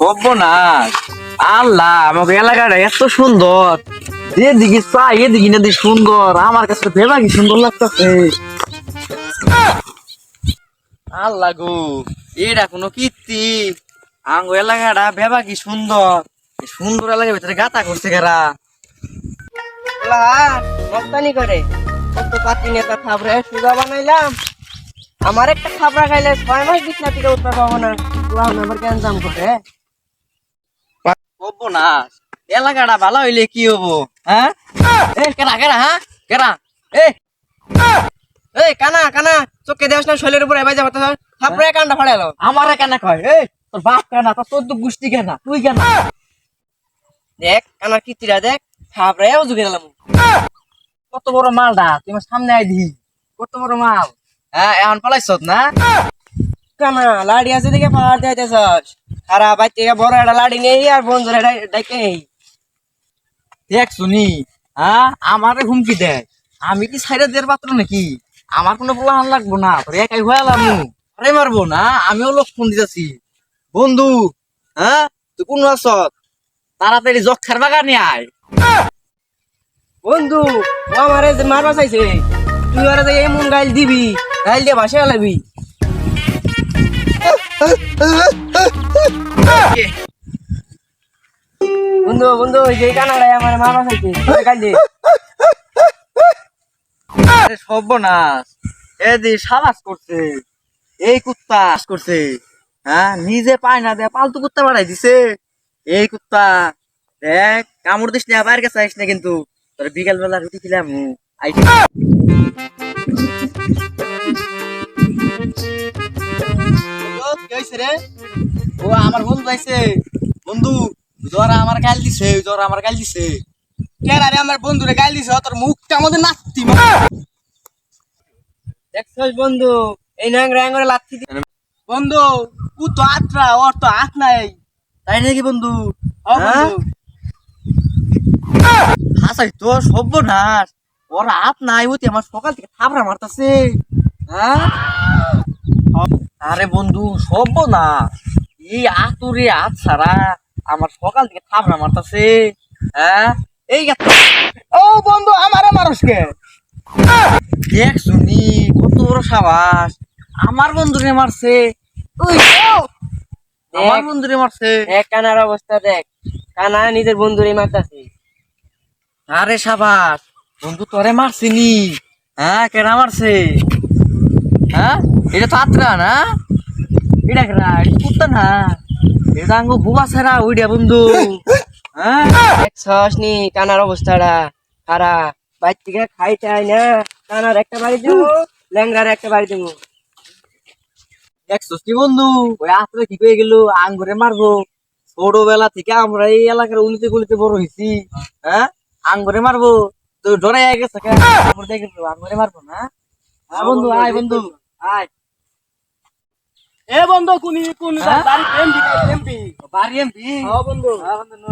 সর্বনাশ। আল্লাহ, আমাকে এলাকাটা এত সুন্দর। যেদিকে চাই, এদিকে না দিকে সুন্দর। আমার কাছে ভেবা কি সুন্দর লাগতেছে। আল্লাহ গো, এটা কোনো কীর্তি। আঙ্গ এলাকাটা ভেবা কি সুন্দর। সুন্দর এলাকার ভিতরে গাতা করছে গেরা রপ্তানি করে। কত পাতি নেতা খাবরে সুগা বানাইলাম। আমার একটা খাবরা খাইলে ছয় মাস বিছনা থেকে উঠতে পাবো না। লাউন আবার ক্যান্সাম করে সর্বনাশ এলাকাটা ভালো হইলে কি হব হ্যাঁ? এ কেরা কেরা হ্যাঁ? কেরা? এ! এই কানা কানা চোখে দেওয়াস না শৈলের উপরে এবার যাব থাপড়ে কানটা ফাড়ালো আমারে কেন কয়? এই তোর বাপ কেন? তোর চোদ্দ গোষ্ঠী কেন? তুই কেন? দেখ কানার কীর্তিটা দেখ থাপড়ে ঝুঁকে গেলাম কত বড় মালটা তুই আমার সামনে আই দি কত বড় মাল। হ্যাঁ এখন পালাইছ না? কানা লাড়ি আছে পাহাড় দিতেছস খারাপ থেকে বড় একটা লাড়ি নেই আর বন্ধুর দেখ শুনি হ্যাঁ আমারে হুমকি দেয় আমি কি সাইডে দের পাত্র নাকি? আমার কোনো প্লান লাগবো না তোর একাই হয়ে এলাম আরে মারবো না আমিও লক্ষণ দিতেছি। বন্ধু হ্যাঁ তুই কোন আছ তাড়াতাড়ি যক্ষার বাগানে আয়। বন্ধু ও আমারে মারবা চাইছে তুই যে এমন গাইল দিবি গাইল দিয়ে ভাসে লাবি। বন্ধু বন্ধু যে কানাডায় আমার তুই আরে সর্বনাশ। এ দি সাবাস করছে, এই কুত্তা করছে হ্যাঁ নিজে পায় না দে পালতু কুত্তা বাড়াই দিছে। এই কুত্তা, দেখ, কামড় দিস না বাইরে গেছে না কিন্তু। তোর বিকেল বেলা রুটি খেলাম আই ও আমার বন্ধু আইছে বন্ধু জ্বর আমার গাল দিছে জ্বর আমার গাল দিছে। কেন আরে আমার বন্ধুরে গাইল দিছ? তোর মুখটা আমাদের নাচতি দেখছস বন্ধু এই নাংরা আঙ্গরে লাথি দি বন্ধু ও তো আত্রা ওর তো হাত নাই। তাই নাকি বন্ধু? ও বন্ধু। হাসাই তো সর্বনাশ। ওর হাত নাই ওতে আমার সকাল থেকে থাবড়া মারতাছে। হ্যাঁ? আরে বন্ধু সর্বনাশ। এই আতুরে হাত ছাড়া আমার সকাল থেকে থাবড়া মারতাছে হ্যাঁ? এই ও বন্ধু আমারে মানুষকে দেখ শুনি কত বড় সাবাস। আমার বন্ধুরে মারছে। ওই আমার। বন্ধুরে মারছে। দেখ কানার অবস্থা দেখ। কানা নিজের বন্ধুরে মারতাছে। আরে সাবাস বন্ধু তোরে মারছিনি। হ্যাঁ কেডা মারছে? হ্যাঁ? এটা তো আত্রা না? এটা এটা কুত্তা না। এটা আঙ্গু বুবা ছাড়া ওইটা বন্ধু। হ্যাঁ? দেখছস নি কানার অবস্থাটা খারা বাইর থেকে খাই চাই না। কানার একটা বাড়ি দেবো ল্যাংরার একটা বাড়ি দেবো। দেখছস কি বন্ধু? ওই আত্রে কি হয়ে গেল? আঙ্গুরে মারবো। ছোটবেলা থেকে আমরা এই এলাকার উলিতে গুলিতে বড় হয়েছি। হ্যাঁ? আঙ্গুরে মারবো। তো ডরাই গেছে আঙ্গুরে মারবো না। হ্যাঁ বন্ধু আয় বন্ধু। আয়। এ বন্ধু কোনি কোন হ্যাঁ? বাড়ি এমপি এমপি? বাড়ি এমপি? হ্যাঁ বন্ধু। হ্যাঁ বন্ধু